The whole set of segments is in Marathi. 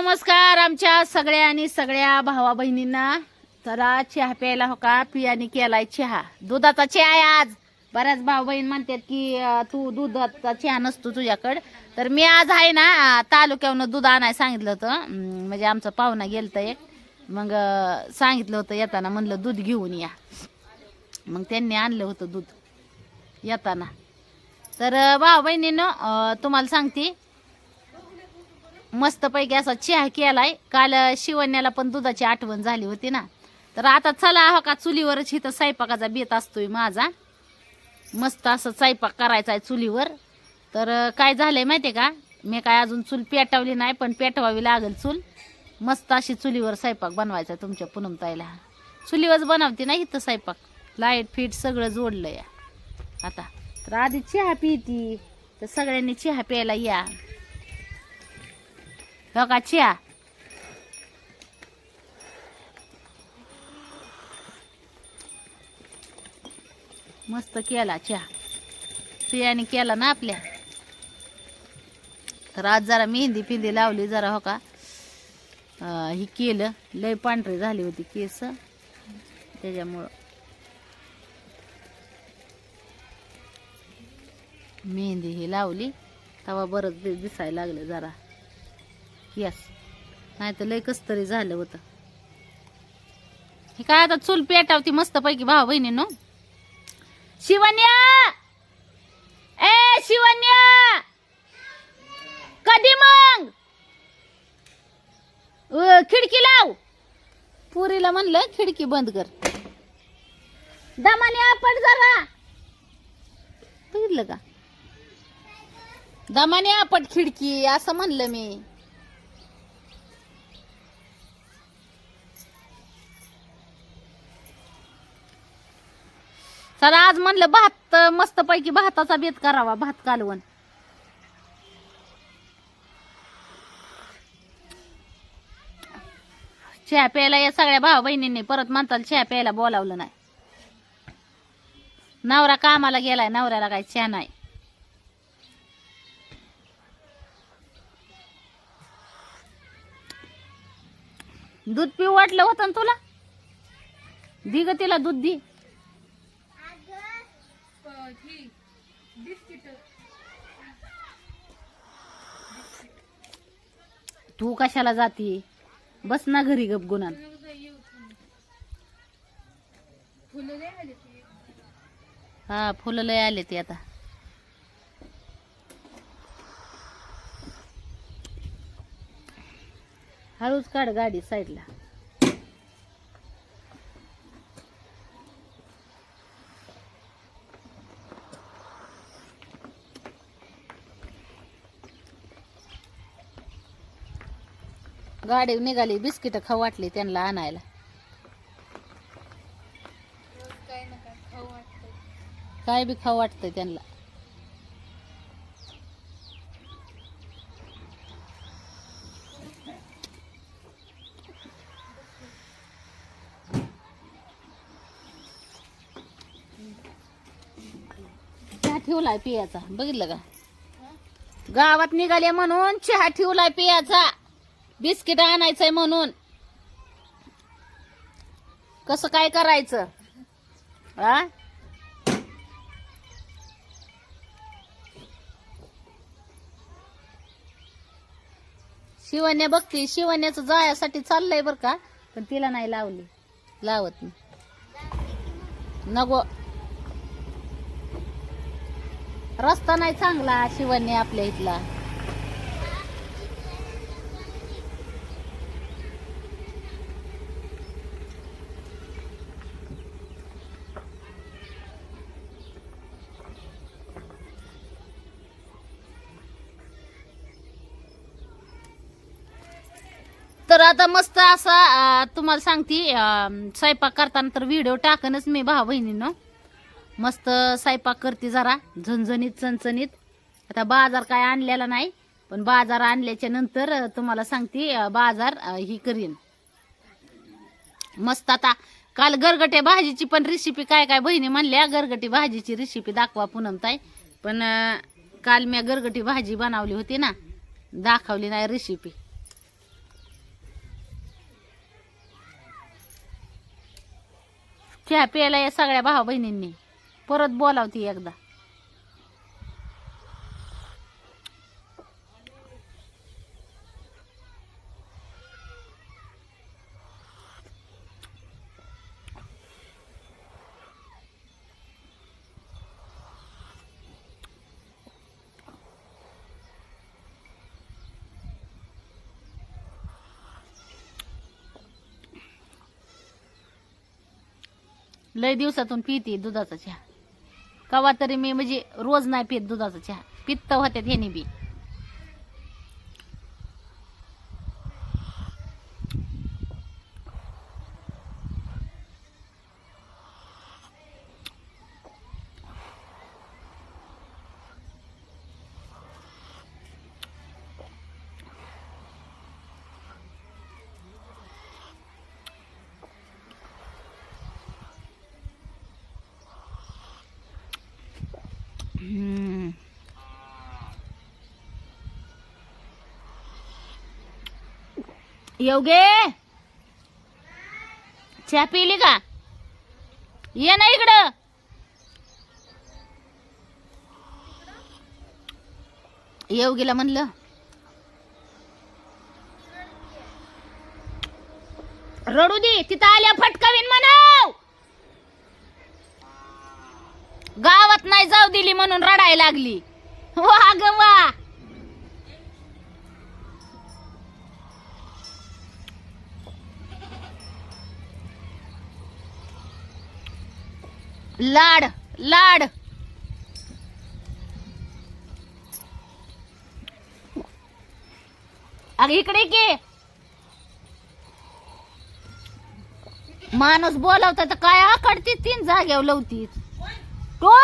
नमस्कार आमच्या सगळ्या आणि सगळ्या भावा बहिणींना जरा चहा प्यायला हो का? पियाने केलाय चहा. दुधाचा चहा आहे आज. बऱ्याच भाऊ बहीण म्हणतात की तू दुधाचा चहा नसतो तुझ्याकडं. तर मी आज आहे ना अं, तालुक्यावरून दूध आणाय सांगितलं होतं. म्हणजे आमचा पाहुणा गेलता एक. मग सांगितलं होतं येताना म्हणलं दूध घेऊन या. मग त्यांनी आणलं होतं दूध येताना. तर भाऊ बहिणीनं तुम्हाला सांगते मस्तपैकी असा चहा केलाय. काल शिवण्याला पण दुधाची आठवण झाली होती ना. तर आता चला हो का चुलीवरच इथं स्वयंपाकाचा बेत असतोय माझा. मस्त असं स्वयंपाक करायचा आहे चुलीवर. तर काय झालंय माहिती का? मी काय अजून चूल पेटवली नाही पण पेटवावी लागेल चूल. मस्त अशी चुलीवर स्वयंपाक बनवायचा आहे तुमच्या पुनमताईला चुलीवरच बनवते ना इथं स्वयंपाक. लाइट फीट सगळं जोडलं या आता तर आधी चहा पिती. तर सगळ्यांनी चहा प्यायला या. हो का चहा मस्त केला चहा पियाने केला ना आपल्या. तर आज जरा मेहंदी फिंदी लावली जरा हो का? ही केलं. लय पांढरी झाली होती केस. त्याच्यामुळं. मेहंदी ही लावली. तवा बरंच दिसायला लागलं जरा. यस नाही तर लय कस तरी झालं होतं. हे काय आता चूल पेटावती मस्त पैकी भाऊ बहिणीनो. शिवन्या ए शिवन्या कधी मग? खिडकी लाव. पुरीला म्हणलं खिडकी बंद कर. दमाने आपट जरा. बघितलं का? दमाने आपट खिडकी असं म्हणलं मी. चला आज म्हणलं भात मस्त पैकी भाताचा बेत करावा भात कालवण. चहा प्यायला या सगळ्या भाऊ बहिणींनी परत म्हणताल चहा प्यायला बोलावलं नाही. नवरा कामाला गेलाय नवऱ्याला काय चहा नाही. दूध पिऊ वाटलं होतं ना तुला? दी ग तिला दूध दी. तू कशाला जाती? बस ना घरी गप गुणान. हा फुलं लय आले ते आता. हळूच काढ गाडी साईडला. गाडी निघाली बिस्किट खाऊ वाटली त्यांना आणायला. काय बी खाऊ वाटतंय त्यांना. चहा ठेवलाय पियाचा बघितलं का? गावात निघाले म्हणून चहा ठेवलाय पियाचा. बिस्किट आणायचंय म्हणून. कसं काय करायचं? आ? शिवण्या बघते शिवण्याचं जायासाठी चाललंय बर का पण तिला नाही लावली. लावत नाही. नको. रस्ता नाही चांगला शिवण्या आपल्या इथला. आता मस्त असा तुम्हाला सांगते स्वयंपाक करताना तर व्हिडिओ टाकनच मी भाऊ बहिणीनं. मस्त स्वयंपाक करते जरा झणझणीत चणचणीत. आता बाजार काय आणलेला नाही पण बाजार आणल्याच्या नंतर तुम्हाला सांगते बाजार ही करीन. मस्त आता काल गरगटे भाजीची पण रेसिपी काय काय बहिणी म्हणल्या गरगटी भाजीची रेसिपी दाखवा पुनमताई पण काल मी गरगटी भाजी बनवली होती ना दाखवली नाही रेसिपी चहा प्यायला या सगळ्या भावा बहिणींनी परत बोलावती एकदा. लय दिवसातून पिते दुधाचा चहा. कवा तरी मी म्हणजे रोज नाही पित दुधाचा चहा. पित्त होत्यात ह्यानी बी. योगे? चहा पिली का? ये ना इकडं. योगीला म्हणलं. रडू दे तिथं आल्या फटकावीन म्हणाव. गावात नाही जाऊ दिली म्हणून रडायला लागली. वा ग वा. लाड लाड. अग इकडे के. माणूस बोलवता तर काय आकडती तीन जाग्यावर लवतीच तो.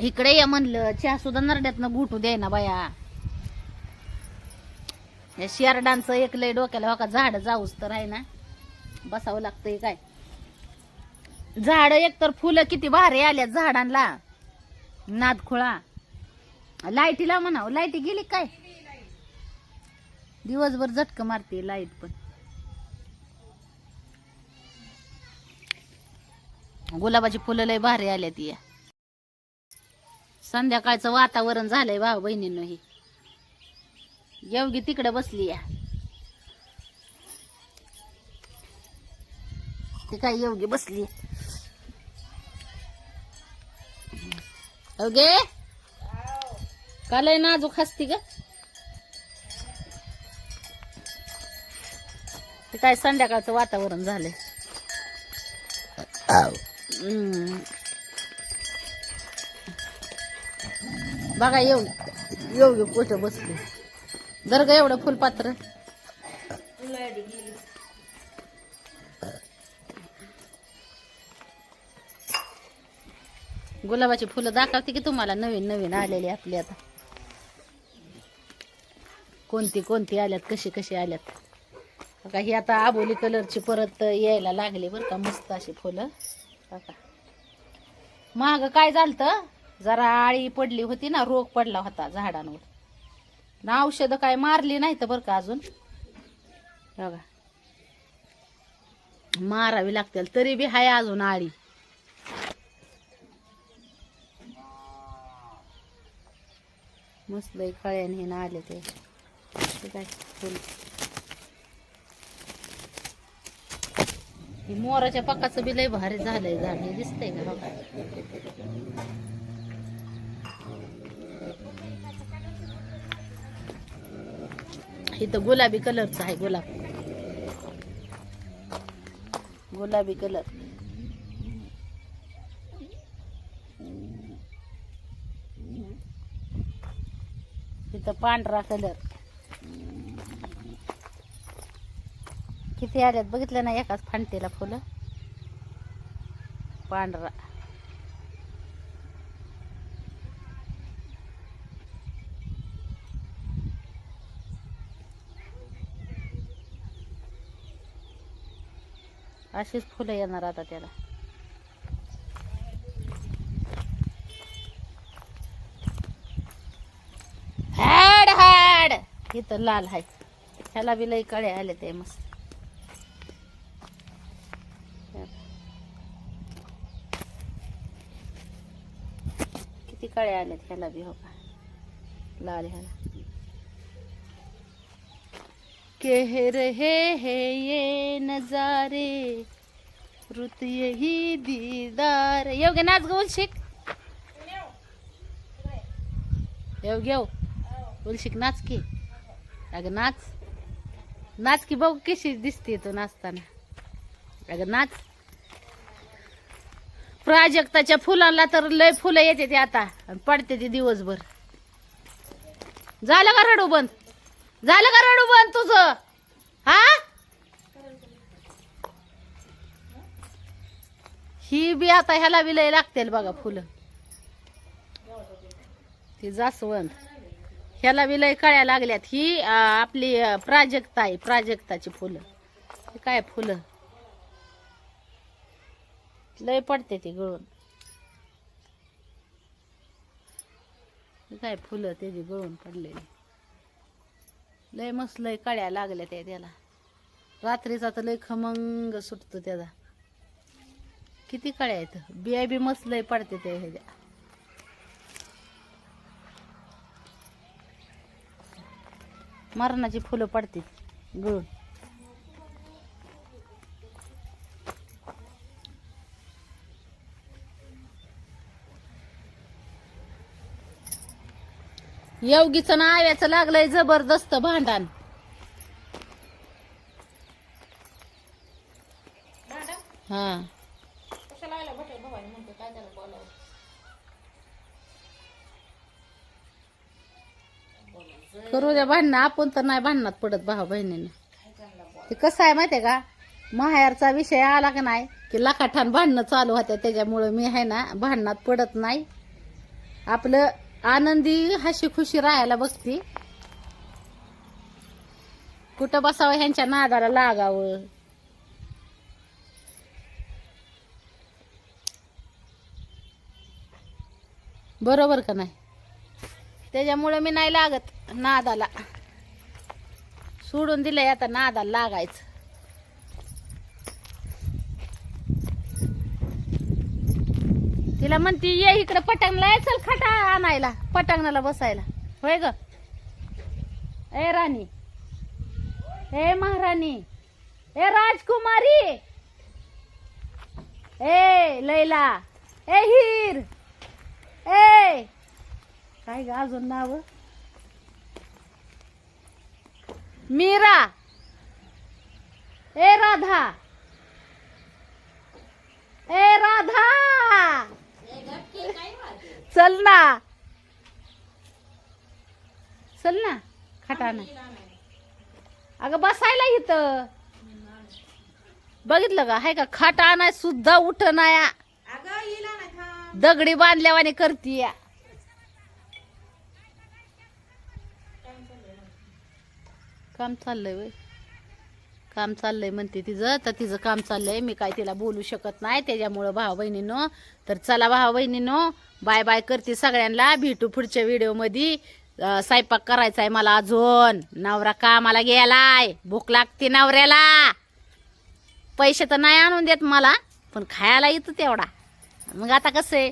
इकडे ये म्हणलं चहा सुद्धा नरड्यातनं गुटू दे ना बाया. या शेरडांचं एक लय डोक्याला हो का झाड जाऊच तर आहे ना. बसावं लागतंय काय? झाड एक तर फुलं किती भारी आल्यात झाडांना नादखुळा. लाईटीला म्हणा लाईटी गेली काय? दिवसभर झटक मारते लाइट पण. गुलाबाची फुलं लय भारी आल्यात ती संध्याकाळचं वातावरण झालंय भाऊ बहिणींनो ही. येवगी तिकडे बसली या. ती काय योगी बसली. का लय नाजूक हसती ग? ते काय संध्याकाळचं वातावरण झालंय. बघा येऊ येऊ कुठं बसले. दर ग एवढं फुलपात्र. गुलाबाची फुलं दाखवते की तुम्हाला नवीन नवीन आलेली आपली आता. कोणती कोणती आल्यात कशी कशी आल्यात. बघा ही आता आबोली कलरची परत यायला लागली बरं का मस्त अशी फुलं. बघा. माग काय झालं जरा आळी पडली होती ना रोग पडला होता झाडांवर. ना औषधं काय मारली नाही तर बरं का अजून. बघा. मारावी लागतील तरी बी हाय अजून आळी. मस्त लई कळ्याने हे ना आले ते. काय फुल हे मोराच्या पक्काचं बी लय भारी झालंय झाड. हे दिसतंय का बघा? इथं गुलाबी कलरचं आहे गुलाब. गुलाबी कलर. तिथं पांढरा कलर. किती आल्यात? बघितलं ना एकाच फांटेला फुलं? पांढरा. अशीच फुलं येणार आता त्याला. इथं लाल आहे ह्याला बी लई कळे आले ते मस्त. किती कळे आलेत ह्याला बी हो का? लाल ह्याला. केहर हे हे ये नजारे रुत यही दीदार. येऊ घे नाच गोल शिक. येऊ घेऊ. उलशिक नाच की. अगं नाच. नाच की बघ कशी दिसते तू नाचताना. अगं नाच. प्राजक्ताच्या फुलांना तर लय फुलं येते ते आता. आणि पडते ते दिवसभर. झालं का रडू बंद? झालं का रडू बंद तुझं? हा? ही बी आता ह्याला बी लय लागतील बघा फुलं. ती जास्वंद. ह्याला बी कळ्या लागल्यात. ही आपली प्राजक्ता आहे प्राजक्ताची फुलं. काय फुलं? लय पडते ती गळून. काय फुलं त्याची गळून पडलेली. लय मस्त लय कळ्या लागल्या त्या त्याला. रात्रीचा तर लय खमंग सुटतो त्याचा. किती कळ्या आहेत? बिया बी मस्त लय पडते त्या ह्याच्या. मरणाची फुलं पडते गळून. योगीचं नाव्याचं लागलंय जबरदस्त भांडण. हा. करू द्या भांडणं. आपण तर नाही भांडणात पडत भाऊ बहिणीने. ते कसं आहे माहितीये का? माहेरचा विषय आला का नाही की लाखाठाण भांडणं चालू होत्या. त्याच्यामुळं मी आहे ना भांडणात पडत नाही. आपलं आनंदी हशी खुशी राहायला बघती कुठं बसावं ह्यांच्या नादाला लागावं? बरोबर का नाही? त्याच्यामुळे मी नाही लागत. नादाला. सोडून दिलंय आता नादाला लागायचं. तिला म्हणती ये इकडे पटांगला चल खटा आणायला पटांगणाला बसायला. होय ग? ए राणी. ए महाराणी. ए राजकुमारी. ए लैला. ए हीर. ए. काय ग अजून नाव? मीरा. ए राधा. ए राधा. चल ना. चल ना खटाना अगं बसायला इथं. बघितलं का? हाय का? खाट आणाय सुद्धा उठ नाया दगडी बांधल्यावाने करतीय. काम चाललंय वय. काम चाललंय म्हणते तिचं तर तिचं काम चाललंय. मी काय तिला बोलू शकत नाही. त्याच्यामुळं भाव बहिणीनो तर चला भाव बहिणीनो बाय बाय करते सगळ्यांना भेटू पुढच्या व्हिडिओमध्ये. स्वयंपाक करायचा आहे मला अजून. नवरा कामाला गेलाय. भूक लागते नवऱ्याला. पैसे तर नाही आणून देत मला पण खायला येतं तेवढा. मग आता कसं आहे?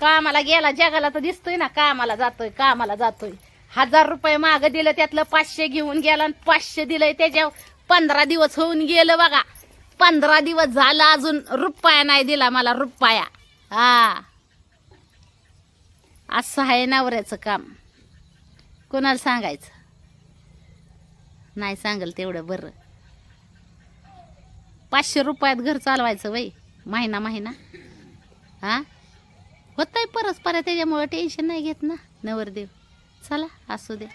कामाला गेला जगाला तर दिसतोय ना कामाला जातोय कामाला जातोय. हजार रुपये माग दिलं त्यातलं पाचशे घेऊन गेला आणि पाचशे दिलंय त्याच्या पंधरा दिवस होऊन गेलं बघा. पंधरा दिवस झालं अजून रुपया नाही दिला मला रुपया. हा. असं आहे नवऱ्याचं काम. कोणाला सांगायचं? नाही सांगल तेवढं बरं. पाचशे रुपयात घर चालवायचं वय महिना महिना. हा? होत आहे परस्पर त्याच्यामुळं टेन्शन नाही घेत ना नवरदेव. चला असू दे.